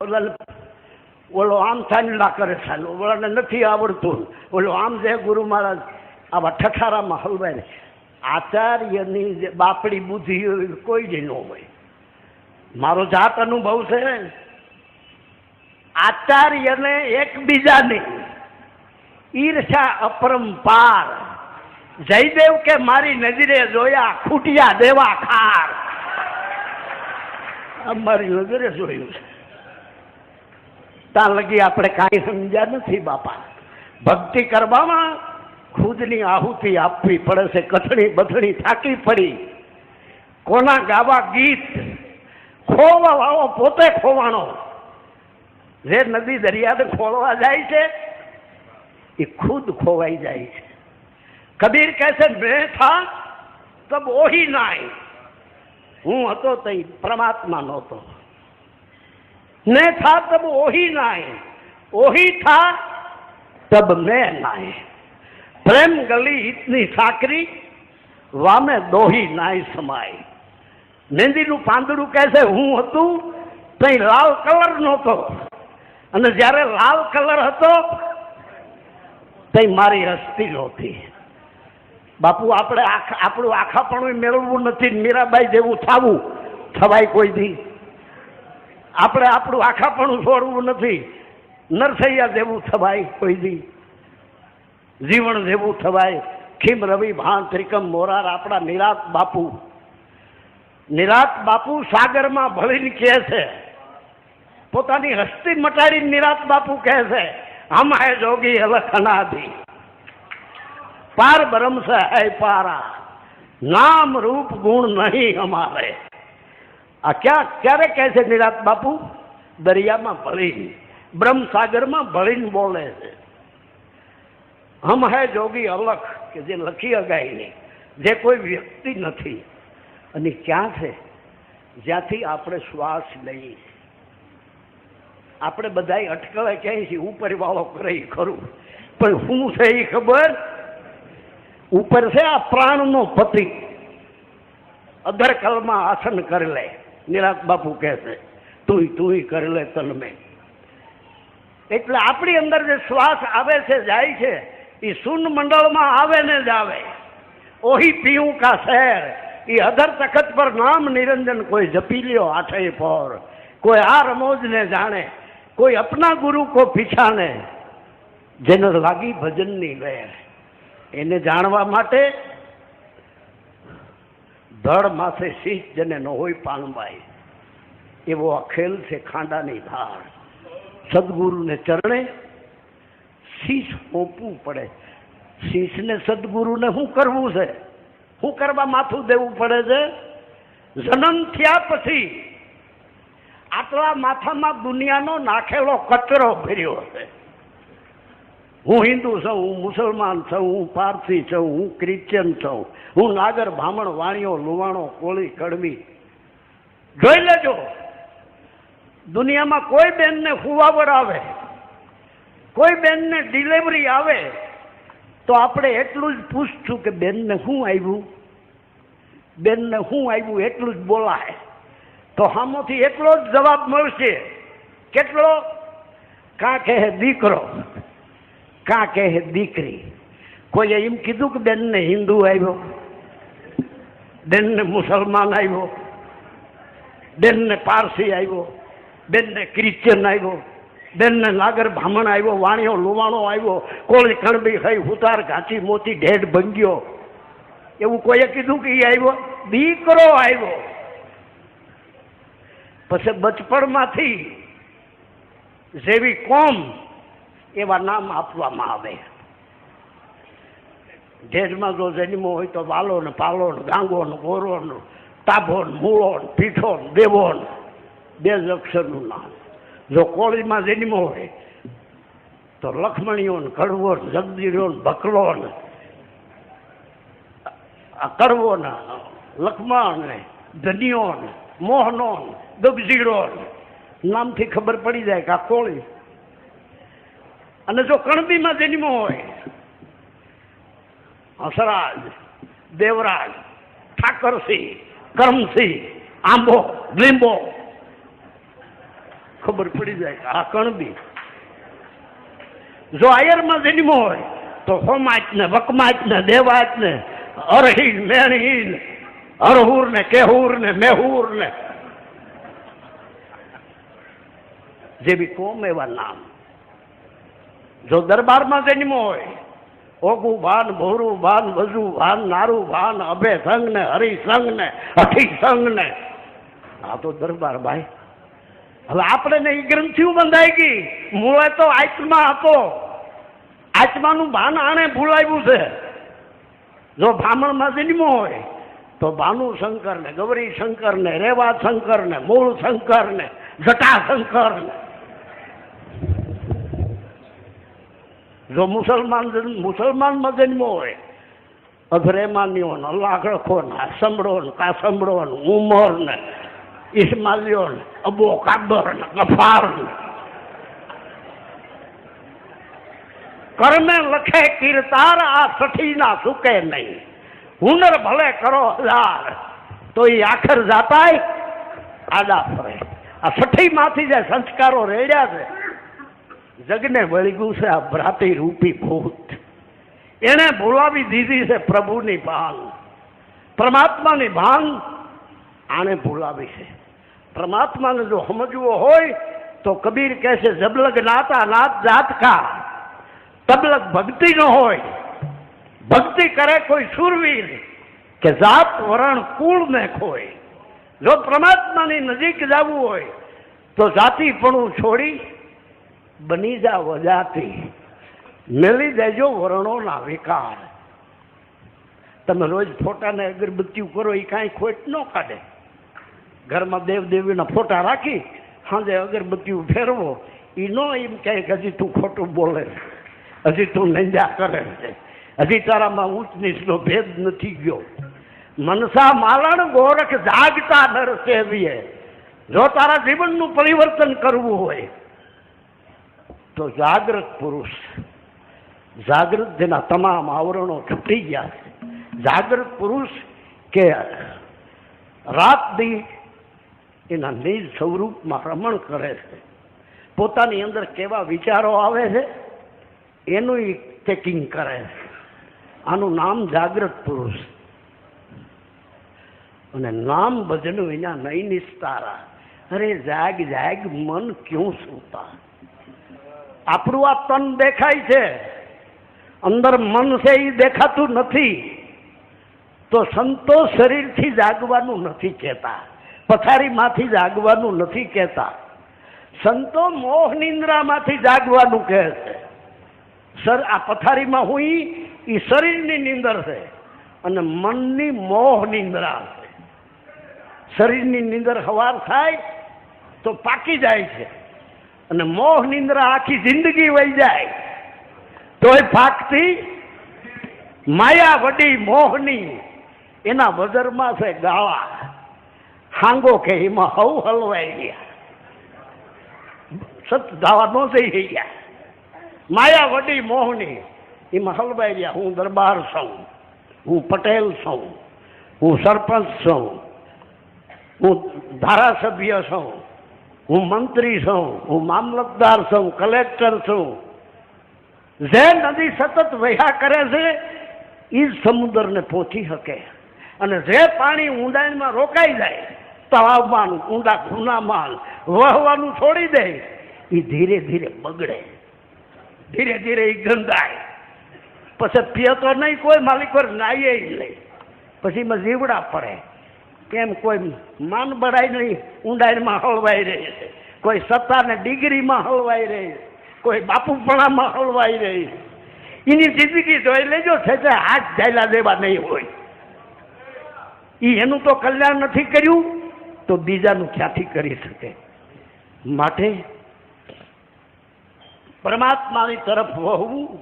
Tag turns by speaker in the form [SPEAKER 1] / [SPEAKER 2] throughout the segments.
[SPEAKER 1] ઓલા આમ થાંડલા કરે ચાલુ ઓલાને નથી આવડતું. ઓલો આમ જે ગુરુ મહારાજ આવા ઠઠારામાં હલવાય આચાર્યની જે બાપડી બુદ્ધિ કોઈ જ ન હોય. મારો જાત અનુભવ છે. આચાર્યને એકબીજાની ઈર્ષા અપરંપાર. જયદેવ કે મારી નજરે જોયા ખૂટિયા દેવા ખાર આ મારી નજરે જોયું છે. ત્યાં લગી આપણે કાંઈ સમજ્યા નથી બાપા. ભક્તિ કરવામાં ખુદની આહુતિ આપવી પડે છે, કથણી બથણી થાકી પડી. કોના ગાવા ગીત ખોવા વાળો પોતે ખોવાણો જે નદી દરિયાને ખોળવા જાય છે, એ ખુદ ખોવાઈ જાય છે. કબીર કહે છે, મેં થા તબ ઓહી નાય. હું હતો તઈ પરમાત્મા નહોતો. ને થા તબ ઓહી નાય. ઓહી થા, તબ મેં નાય. પ્રેમ ગલી ઇતની સાકરી વામે દોહી નાય સમાય. મહેંદીનું પાંદડું કહે છે, હું હતું, તઈ લાલ કલર નહોતો. અને જ્યારે લાલ કલર હતો, તઈ મારી હસ્તી નહોતી. બાપુ, આપણે આખા, આપણું આખાપણું મેળવવું નથી, મીરાબાઈ જેવું થવું, થવાય કોઈ દી. આપણે આપણું આખાપણું છોડવું નથી. નરસૈયા જેવું થવાય કોઈ દી. જીવન જેવું થવાય. ખીમ રવિ ભાન ત્રિકમ મોરાર આપણા નિરાત બાપુ. નિરાત બાપુ સાગરમાં ભળીને કહે છે. પોતાની હસ્તી મટાડીને નિરાત બાપુ કહે છે હમ હે જોગી અલખનાથી પાર બ્રહ્મ છે હૈ પારા. નામ રૂપ ગુણ નહીં અમારે. આ ક્યાં ક્યારે કહે છે નિરાત બાપુ? દરિયામાં ભળીને, બ્રહ્મસાગરમાં ભળીને બોલે છે. હમ હે જોગી અલખ, કે જે લખી અગાય નહીં, જે કોઈ વ્યક્તિ નથી. અને ક્યાં છે? જ્યાંથી આપણે શ્વાસ લઈએ. આપણે બધાય અટકળે ક્યાંય છીએ ઉપર વાળો કરે ઈ ખરું. પણ શું છે એ ખબર? ઉપર છે આ પ્રાણનો પતિ. અધરકલમાં આસન કરી લે. નિરાત બાપુ કહે છે તું તું કરી લે તન એટલે આપણી અંદર જે શ્વાસ આવે છે, જાય છે એ સુન મંડળમાં આવે ને જ આવે. ઓહી પીવું કા શહેર એ અધર તખત પર નામ નિરંજન કોઈ જપી લ્યો આઠે પર કોઈ આ રમોજને જાણે, કોઈ અપના ગુરુ કો પીછાને જેને લાગી ભજનની વેર. એને જાણવા માટે ધડ માથે શીશ જેને ન હોય પાણબાઈ એવો અખેલ છે ખાંડાની ધાર. સદગુરુને ચરણે શીશ પોપવું પડે. શીશને સદગુરુને શું કરવું છે? શું કરવા માથું દેવું પડે છે? જન્મ થયા પછી આટલા માથામાં દુનિયાનો નાખેલો કચરો ભર્યો છે. હું હિન્દુ છું, હું મુસલમાન છું, હું પારસી છું, હું ક્રિશ્ચિયન છું. હું નાગર, બ્રાહ્મણ, વાણિયો, લુવાણો, કોળી કડવી જોઈ લેજો, દુનિયામાં કોઈ બેનને ફુવાવર આવે, કોઈ બેનને ડિલિવરી આવે, તો આપણે એટલું જ પૂછશું કે બેનને શું આવ્યું બેનને શું આવ્યું એટલું જ બોલાય. તો સામોથી એટલો જ જવાબ મળશે. કેટલો? કાં કહે દીકરો. કાં કહે દીકરી? કોઈએ એમ કીધું કે બેનને હિન્દુ આવ્યો બેનને મુસલમાન આવ્યો બેનને પારસી આવ્યો બેનને ક્રિશ્ચિયન આવ્યો બેનને નાગર બ્રાહ્મણ આવ્યો વાણિયો લુવાણો આવ્યો કોળી કણબી ખાઈ હુતાર ઘાંચી મોતી ઢેઢ ભંગ્યો. એવું કોઈએ કીધું કે એ આવ્યો દીકરો આવ્યો પછી બચપણમાંથી જેવી કોમ એવા નામ આપવામાં આવે. ઢેરમાં જો જન્મો હોય તો વાલો ને પાલો ને ગાંગો ને ગોરો ને તાભો ને મૂળો ને પીઠો ને દેવો ને બે જ અક્ષરનું નામ. જો કોળીમાં જન્મો હોય તો લક્ષ્મણીઓ ને કડવો ને જગદીરો ને બકલો ને કડવો ને લક્ષ્મણ ને ધનિયો ને મોહનો ને ગબજીરો નામથી ખબર પડી જાય કે આ કોળી અને જો કણબીમાં જન્મો હોય, હસરાજ, દેવરાજ, ઠાકરસિંહ, કરમસિંહ, આંબો, લીંબો, ખબર પડી જાય આ કણબી. જો આયરમાં જન્મો હોય, તો હોમાચ ને વકમાચ ને દેવાચ ને અરહીન મેણહીન અરહુર ને કેહુર ને મેહુર ને જેવી કોમ એવા નામ. જો દરબારમાં જન્મો હોય, ઓગું ભાન, ભોરું ભાન વજુ ભાન, નારું ભાન, અભે સંગ ને, હરી સંગ ને, અઠી સંગ ને. આ તો દરબાર ભાઈ. હવે આપણે ને એ ગ્રંથિઓ બંધાઈ ગઈ. મૂળે તો આત્મા હતો. આત્માનું ભાન આણે ભૂલાવ્યું છે. જો બ્રાહ્મણમાં જન્મો હોય, તો ભાનુ શંકર ને, ગૌરી શંકર ને રેવા શંકર ને, મૂળ શંકર ને, જટા શંકર ને. જો મુસલમાન મુસલમાન જન્મો હોય અઘરેમાનીઓ ને લાગણખો ને આસમડો ને અબો કાબર ને ગફાર ને કર્મે લખે કીર્તાર આ સઠી ના સુકે નહીં. હુનર ભલે કરો હજાર, તો એ આખર જાતાય આડા ફરે. આ સઠી માંથી જે સંસ્કારો રેડ્યા છે જગને વળગ્યું છે આ ભ્રાતી રૂપી ભૂત. એને ભૂલાવી દીધી છે પ્રભુની ભાન પરમાત્માની ભાન આને ભૂલાવી છે. પરમાત્માને જો સમજવો હોય તો કબીર કહે છે, જબલગ નાતા નાત જાત કા તબલગ ભક્તિ ન હોય. ભક્તિ કરે કોઈ સુરવીર કે જાત વરણ કુળ ને ખોય. જો પરમાત્માની નજીક જવું હોય તો જાતિપણું છોડી બની જા વજાતી. મેલી દેજો વર્ણોના વિકાર. તમે રોજ ફોટાને અગરબત્તી કરો એ કાંઈ ખોટ ન કાઢે. ઘરમાં દેવ દેવીના ફોટા રાખી સાંજે અગરબત્તી ફેરવો. એ ન એમ કહે કે હજી તું ખોટું બોલે. હજી તું નંજા કરે. છે હજી તારામાં ઊંચ નીચનો ભેદ નથી ગયો. મનસા માલણ ગોરખ જાગતા નર સેવીએ જો તારા જીવનનું પરિવર્તન કરવું હોય તો જાગૃત પુરુષ, જાગૃત જેના તમામ આવરણો છૂટી ગયા છે. જાગૃત પુરુષ કે રાત દી એના નિજ સ્વરૂપમાં રમણ કરે છે. પોતાની અંદર કેવા વિચારો આવે છે, એનું ચેકિંગ કરે છે. આનું નામ જાગૃત પુરુષ. અને નામ ભજન વિના નહીં નિસ્તારા અરે જાગ જાગ, મન ક્યું સૂતા? આપણું આ તન દેખાય છે. અંદર મન છે એ દેખાતું નથી. તો સંતો શરીરથી જાગવાનું નથી કહેતા. પથારીમાંથી જાગવાનું નથી કહેતા. સંતો મોહ નિંદ્રામાંથી જાગવાનું કહે છે. સર, આ પથારીમાં હું એ શરીરની નિંદર છે અને મનની મોહ નિંદ્રા છે. શરીરની નિંદર હવાર થાય તો પાકી જાય છે. અને મોહ નિંદ્રા આખી જિંદગી વહી જાય. તોય ફાકતી માયા વડી મોહની એના વજરમાં છે ગાળા હાંગો કે એમાં હવ હલવાઈ ગયા. સત ગાવા નો જઈ ગયા. માયા વડી મોહની એમાં હલવાઈ ગયા. હું દરબાર છું. હું પટેલ છું. હું સરપંચ છું. હું ધારાસભ્ય છું. હું મંત્રી છું, હું મામલતદાર છું કલેક્ટર છું. જે નદી સતત વહ્યા કરે છે એ જ સમુદ્રને પહોંચી શકે. અને જે પાણી ઊંડાઈમાં રોકાઈ જાય તળાવમાં ઊંડા ખૂનામાં વહવાનું છોડી દે એ ધીરે ધીરે બગડે. ધીરે ધીરે એ ગંધાય. પછી પીએ તો નહીં, કોઈ માલિક પર જ નહીં. પછી એમાં જીવડા પડે. કેમ કોઈ માન બળાય નહીં, ઊંડાઈમાં હળવાઈ રહી છે. કોઈ સત્તાને ડિગ્રીમાં હળવાઈ રહી છે. કોઈ બાપુપણામાં હળવાઈ રહી છે. એની જિંદગી જોઈ લેજો છે તે હાથ જાયલા દેવા નહીં હોય. એ એનું તો કલ્યાણ નથી કર્યું, તો બીજાનું ક્યાંથી કરી શકે? માટે પરમાત્માની તરફ વહવું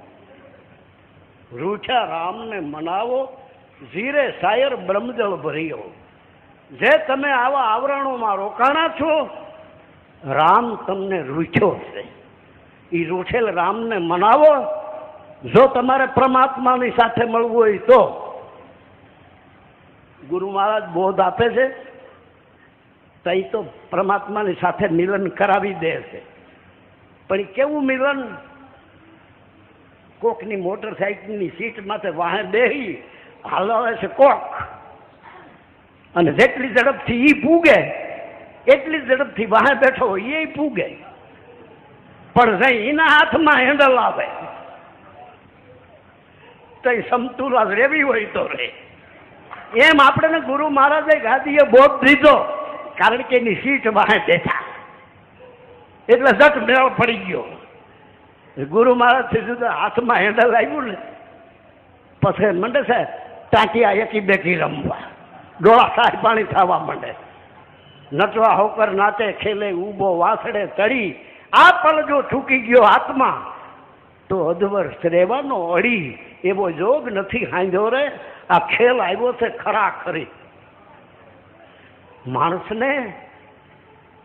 [SPEAKER 1] રૂઠા રામને મનાવો, ઝીરે શાયર બ્રહ્મજળ ભર્યો. જે તમે આવા આવરણોમાં રોકાણા છો, રામ તમને રૂઠ્યો છે. એ રૂઠેલ રામને મનાવો. જો તમારે પરમાત્માની સાથે મળવું હોય તો. ગુરુ મહારાજ બોધ આપે છે તો એ તો પરમાત્માની સાથે મિલન કરાવી દે છે. પણ કેવું મિલન? કોકની મોટરસાઇકલની સીટ માથે વાહે બેહી, હલાવે છે કોક. અને જેટલી ઝડપથી એ પૂગે, એટલી ઝડપથી બહાર બેઠો હોય એ પૂગે. પણ જઈ એના હાથમાં હેન્ડલ આવે. તો એ સમતુલા રેવી હોય તો રે એમ આપણને ગુરુ મહારાજે ગાદીએ બોધ દીધો, કારણ કે એની સીટ બહાર બેઠા. એટલે જટ મેળ પડી ગયો. ગુરુ મહારાજ સીધું તો હાથમાં હેન્ડલ આવ્યું ને, પછી મંડે છે આ એકી બેકી રમવા. ડોળા થાય પાણી થવા માંડે. નટવા હોકર નાચે ખેલે, ઊભો વાસડે તળી આ પલ જો ચૂકી ગયો હાથમાં, તો અધવર્ષ રહેવાનો અડી. એવો જોગ નથી હાંધ્યો રે. આ ખેલ આવ્યો છે ખરા ખરી માણસને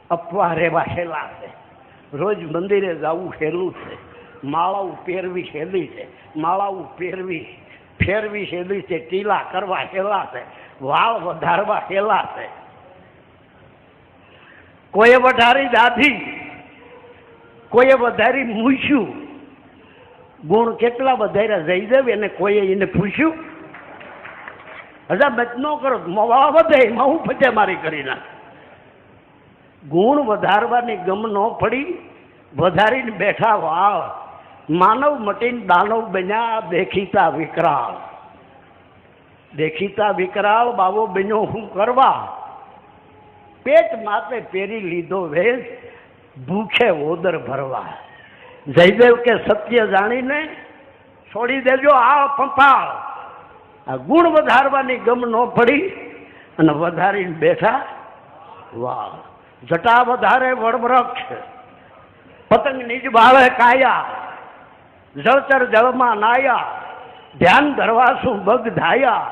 [SPEAKER 1] અપવા રહેવા હેલા છે. રોજ મંદિરે જવું હેલું છે. માળાઓ પહેરવી હેલી છે. માળાઓ પહેરવી ફેરવી શેલી છે, ટીલા કરવા હેલા છે વાળ વધારવા હેલા છે. કોઈએ વધારી દાઢી કોઈએ વધારી મૂછ્યું. ગુણ કેટલા વધાર્યા જયદેવ એને કોઈએ એને પૂછ્યું? હજા મત ન કરો મવા વધે એમાં હું ફતે મારી કરી નાખ. ગુણ વધારવાની ગમ ન પડી, વધારીને બેઠા વાળ માનવ મટીને દાનવ બન્યા દેખીતા વિકરાળ દેખીતા વિકરાળ બાબો બન્યો હું કરવા પેટ માથે પહેરી લીધો વેશ ભૂખે ઓદર ભરવા જયદેવ કે સત્ય જાણીને છોડી દેજો આ પંપાળ આ ગુણ વધારવાની ગમ ન પડી અને વધારીને બેઠા વાહ જટા વધારે વડવૃક્ષ પતંગ નિજ બાળે કાયા જળચર જળમાં નાયા, ધ્યાન ધરવાસું બગ ધાયા,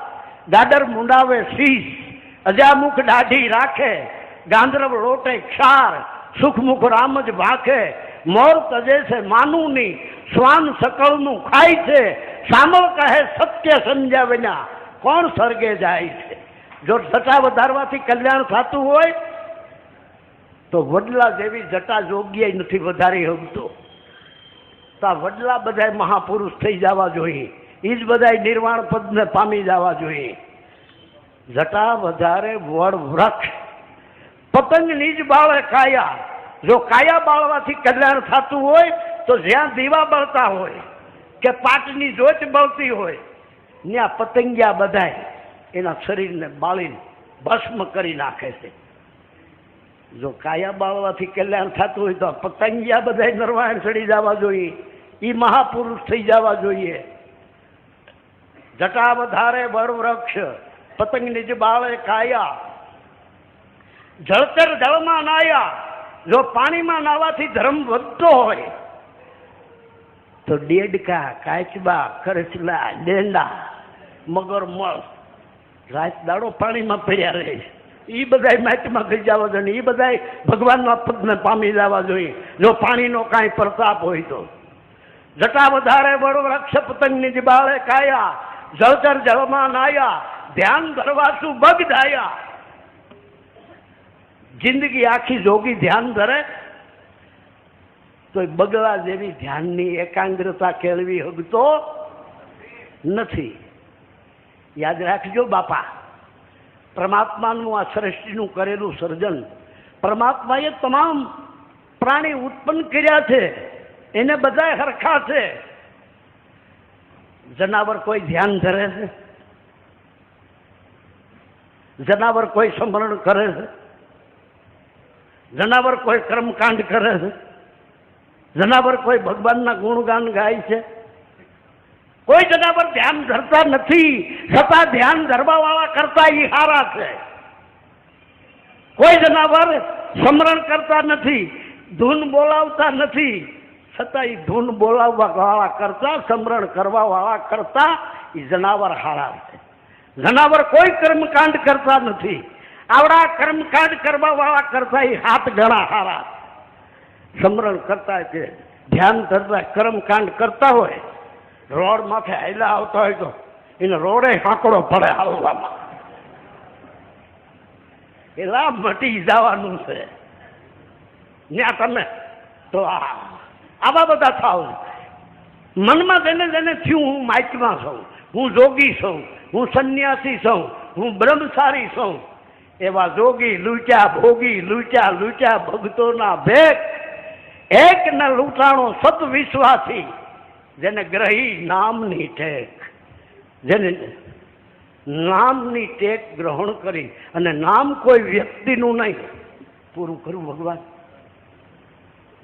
[SPEAKER 1] ગાદર મુંડાવે શીશ, અજામુખ દાઢી રાખે, ગાંધરવ લોટે ક્ષાર, સુખમુખ રામ જ ભાખે, મોર તજે છે માનુની, શ્વાન સકળનું ખાય છે, સામળ કહે સત્ય સમજ્યા વિના કોણ સ્વર્ગે જાય છે? જો જટા વધારવાથી કલ્યાણ થતું હોય, તો વડલા જેવી જટા જોગ્ય નથી વધારી શકતો. તો વડલા બધા મહાપુરુષ થઈ જવા જોઈએ. એ જ બધા નિર્વાણ પદને પામી જવા જોઈએ. જટા વધારે વડ વૃક્ષ. પતંગ નિજ બાળે કાયા. જો કાયા બાળવાથી કલ્યાણ થતું હોય, તો જ્યાં દીવા બળતા હોય, કે પાટની જોત બળતી હોય ત્યાં પતંગિયા બધાય એના શરીરને બાળીને ભસ્મ કરી નાખે છે. જો કાયા બાળવાથી કલ્યાણ થતું હોય તો પતંગિયા બધા નરવાયણ ચડી જવા જોઈએ. એ મહાપુરુષ થઈ જવા જોઈએ. જટા વધારે વડવૃક્ષ પતંગ નિજ બાળે કાયા જળચર જળમાં નાયા, જો પાણીમાં નાવાથી ધર્મ વધતો હોય, તો ડેડકા, કાચબા કરચલા ડેંડા, મગરમચ્છ રાત દાડો પાણીમાં પડ્યા રહે એ બધાય માટીમાં થઈ જવા જોઈએ એ બધાય ભગવાનના પદને પામી જવા જોઈએ. જો પાણીનો કાંઈ પ્રતાપ હોય તો. જટા વધારે વડો વૃક્ષ પતંગની જીબાળે કાયા જળચર જળમાં નાયા, ધ્યાન ધરવાસું બગ ધાયા. જિંદગી આખી જોગી ધ્યાન ધરે. તો બગલા જેવી ધ્યાનની એકાગ્રતા કેળવી હગતો નથી. યાદ રાખજો બાપા. પરમાત્માનું આ સૃષ્ટિનું કરેલું સર્જન. પરમાત્માએ તમામ પ્રાણી ઉત્પન્ન કર્યા છે, એને બધા હરખા છે. જનાવર કોઈ ધ્યાન ધરે છે? જનાવર કોઈ સ્મરણ કરે છે? જનાવર કોઈ કર્મકાંડ કરે છે? જનાવર કોઈ ભગવાનના ગુણગાન ગાય છે? કોઈ જનાવર ધ્યાન ધરતા નથી. છતાં ધ્યાન ધરવા વાળા કરતા એ હારા છે. કોઈ જનાવર સ્મરણ કરતા નથી. ધૂન બોલાવતા નથી. છતાં એ ધૂન બોલાવવા વાળા કરતા, સ્મરણ કરવા વાળા કરતા એ જનાવર હારા છે. જનાવર કોઈ કર્મકાંડ કરતા નથી. આવડા કર્મકાંડ કરવા વાળા કરતા એ હાથ ગણા હારા સ્મરણ કરતા છે ધ્યાન ધરતા, કર્મકાંડ કરતા હોય રોડ માથે હાયલા આવતો હોય તો એને રોડે હાંકડો પડે હાલવામાં. એલા મટી જવાનું છે. ત્યાં તમે તો આવા બધા થાવ. મનમાં જેને જેને થયું હું માઇકમાં છું, હું જોગી છું, હું સંન્યાસી છું, હું બ્રહ્મચારી છું, એવા જોગી લૂચા ભોગી લૂચા લૂચા ભક્તોના ભેગ એક ને લૂંટાણો સત વિશ્વાસી જેને ગ્રહી નામની ટેક. જેને નામની ટેક ગ્રહણ કરી અને નામ કોઈ વ્યક્તિનું નહીં, પૂરું કરું ભગવાન.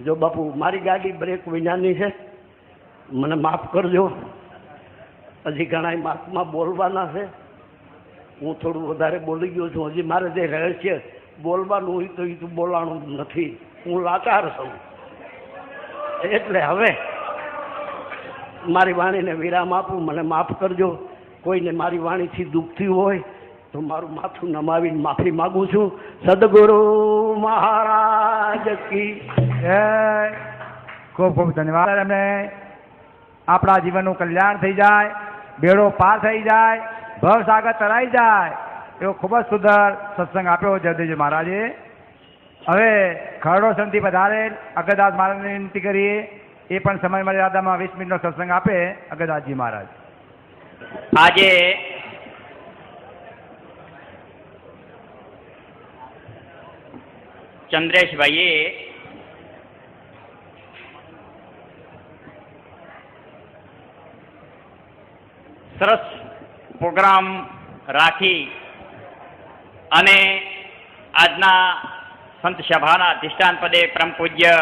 [SPEAKER 1] જો બાપુ, મારી ગાડી બ્રેક વિનાની છે, મને માફ કરજો. હજી ઘણા માફમાં બોલવાના છે. હું થોડું વધારે બોલી ગયો છું. હજી મારે જે રહસ્ય બોલવાનું હોય તો એ તો બોલાણું નથી. હું લાચાર છું. એટલે હવે મારી વાણીને વિરામ આપું, મને માફ કરજો. કોઈને મારી વાણીથી દુઃખ થયું હોય તો મારું માથું નમાવીને માફી માગું છું. સદગુરુ મહારાજ કી
[SPEAKER 2] ખૂબ ખૂબ ધન્યવાદ. એમને આપણા જીવનનું કલ્યાણ થઈ જાય, બેડો પાર થઈ જાય, ભવ સાગર તરાઈ જાય. એવો ખૂબ જ સુંદર સત્સંગ આપ્યો જયદેવજી મહારાજે. હવે ખરડો સંતિ વધારે અગરદાસ મહારાજને વિનંતી કરીએ. એ પણ સમય મર્યાદામાં વીસ મિનિટનો સત્સંગ આપે અગરદાસજી મહારાજ.
[SPEAKER 3] આજે ચંદ્રેશભાઈએ સરસ પ્રોગ્રામ રાખી અને આજના સંત સભાના દિષ્ટાંત પદે પરમ પૂજ્ય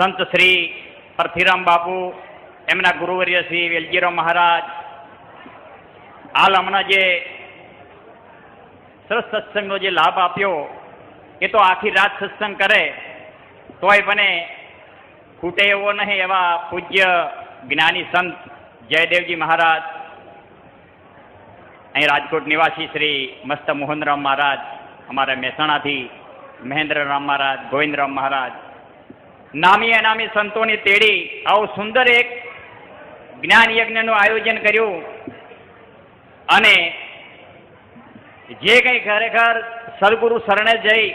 [SPEAKER 3] સંત શ્રી પરથીરામ બાપુ, એમના ગુરુવર્ય શ્રી વેલજીરામ મહારાજ, હાલ હમણાં જે સરસ સત્સંગનો જે લાભ આપ્યો, એ તો આખી રાત સત્સંગ કરે, તોય મને ખૂટે એવો નહીં એવા પૂજ્ય જ્ઞાની સંત જયદેવજી મહારાજ, અહીં રાજકોટ નિવાસી શ્રી મસ્ત મોહનરામ મહારાજ, અમારા મહેસાણાથી મહેન્દ્રરામ મહારાજ, ગોવિંદરામ મહારાજ નામી અનામી સંતોની તેડી આવું સુંદર એક જ્ઞાન યજ્ઞનું આયોજન કર્યું. અને જે કંઈ ખરેખર સદગુરુ શરણે જઈ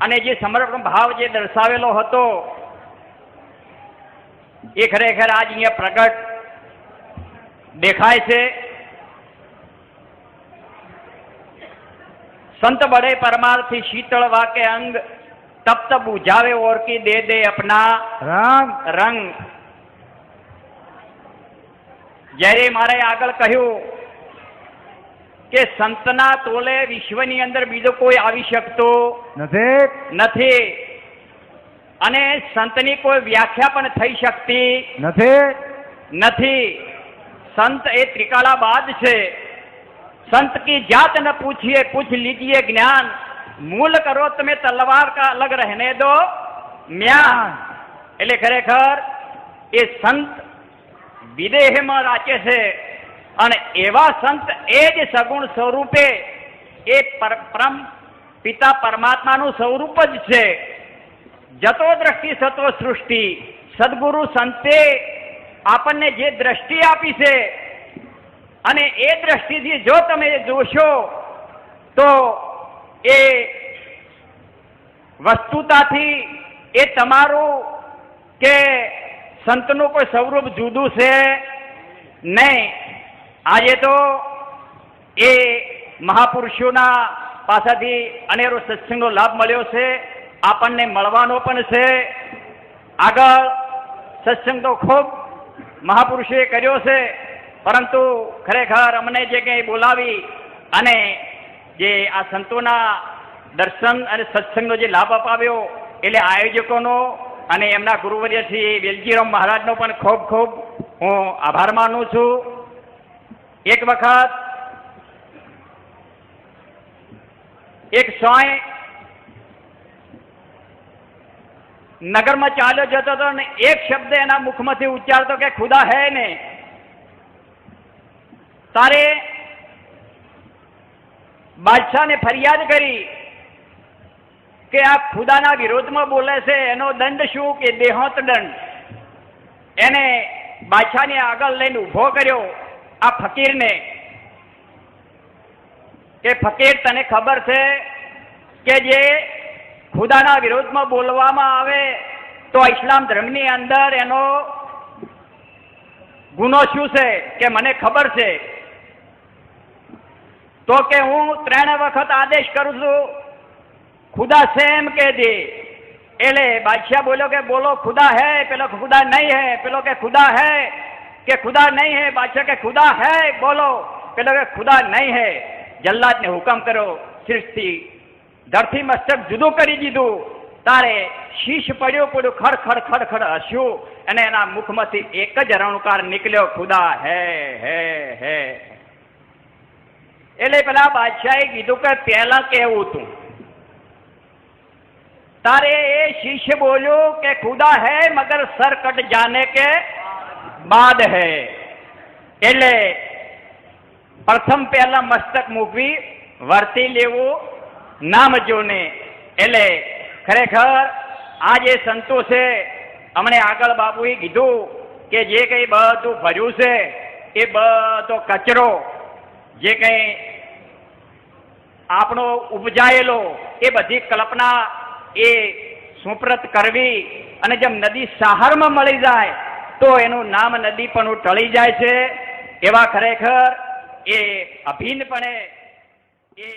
[SPEAKER 3] અને જે સમર્પણ ભાવ જે દર્શાવેલો હતો, એ ખરેખર આજ અહીંયા પ્રગટ દેખાય છે. સંત બળે પરમાર્થી શીતળ વાકે અંગ તપ્ત બુઝાવે ઓરકી દે દે અપના
[SPEAKER 2] રંગ.
[SPEAKER 3] રંગ. જ્યારે મારે આગળ કહ્યું કે સંતના તોલે વિશ્વની અંદર બીજો કોઈ આવી શકતો
[SPEAKER 2] નથી.
[SPEAKER 3] નથી. અને સંતની કોઈ વ્યાખ્યા પણ થઈ શકતી
[SPEAKER 2] નથી.
[SPEAKER 3] નથી. સંત એ ત્રિકાળાબાદ છે. સંત કી જાત ન પૂછીએ પૂછ લીજીએ જ્ઞાન. મૂલ કરો તમે તલવાર કા અલગ રહેને દો. મ્યાન એટલે ખરેખર એ સંત વિદેહમાં રાચે છે અને એવા સંત એ જ સગુણ સ્વરૂપે એ પર પરમ પિતા પરમાત્માનું સ્વરૂપ જ છે. જતો દ્રષ્ટિ સતો સૃષ્ટિ. સદગુરુ સંતે આપણને જે દ્રષ્ટિ આપી છે અને એ દ્રષ્ટિથી જો તમે જોશો તો એ વસ્તુતાથી એ તમારું કે સંતનું કોઈ સ્વરૂપ જુદું છે? નહીં. આજે તો એ મહાપુરુષોના પાસેથી અનેરો સત્સંગનો લાભ મળ્યો છે. આપણને મળવાનો પણ છે. આગળ સત્સંગ તો ખૂબ મહાપુરુષોએ કર્યો છે. પરંતુ ખરેખર અમને જે કંઈ બોલાવી અને જે આ સંતોના દર્શન અને સત્સંગનો જે લાભ અપાવ્યો, એટલે આયોજકોનો અને એમના ગુરુવર્ય શ્રી વેલજીરામ મહારાજનો પણ ખૂબ ખૂબ હું આભાર માનું છું. એક વખત એક સોય નગરમાં ચાલ્યો જતો હતો ને એક શબ્દ એના મુખમાંથી ઉચ્ચારતો કે, ખુદા હે ને? તારે બાદશાહને ફરિયાદ કરી કે આ ખુદાના વિરોધમાં બોલે છે, એનો દંડ શું કે દેહોત દંડ? એને બાદશાહને આગળ લઈને ઊભો કર્યો આ ફકીરને કે ફકીર, તને ખબર છે કે જે ખુદાના વિરોધમાં બોલવામાં આવે તો ઇસ્લામ ધર્મની અંદર એનો ગુનો શું છે કે મને ખબર છે? તો કે હું ત્રણ વખત આદેશ કરું છું. ખુદા સેમ કે દે. એટલે બાદશાહ બોલ્યો કે બોલો ખુદા હે, પેલો ખુદા નહીં હે, પેલો કે ખુદા હે, કે ખુદા નહીં હે, બાદશાહ કે ખુદા હે, બોલો. પેલો કે ખુદા નહીં હે. જલ્લાદને હુકમ કર્યો શીર્ષથી ધરથી મસ્તક જુદું કરી દીધું. તારે શીશ પડ્યું પડ્યું, ખડ ખડ ખડ ખડ હસ્યું. અને એના મુખમાંથી એક જ રણકાર નીકળ્યો, ખુદા હે હે હે. એટલે પેલા બાદશાહે કીધું કે પહેલા કેવું તું. તારે એ શિષ્ય બોલ્યો કે ખુદા હે, મગર સર કટ જાને કે બાદ હે. એટલે પ્રથમ પહેલા મસ્તક મૂકવી, વર્તી લેવું, નામ જોને. એટલે ખરેખર આ જે સંતો છે હમણે આગળ બાપુએ કીધું કે જે કંઈ બધું ભર્યું છે, એ બધો કચરો જે કંઈ આપણો ઉપજાયેલો એ બધી કલ્પના એ સુપ્રત કરવી અને જેમ નદી સહારમાં મળી જાય, તો એનું નામ નદી પણ ટળી જાય છે. એવા ખરેખર એ અભિન્નપણે એ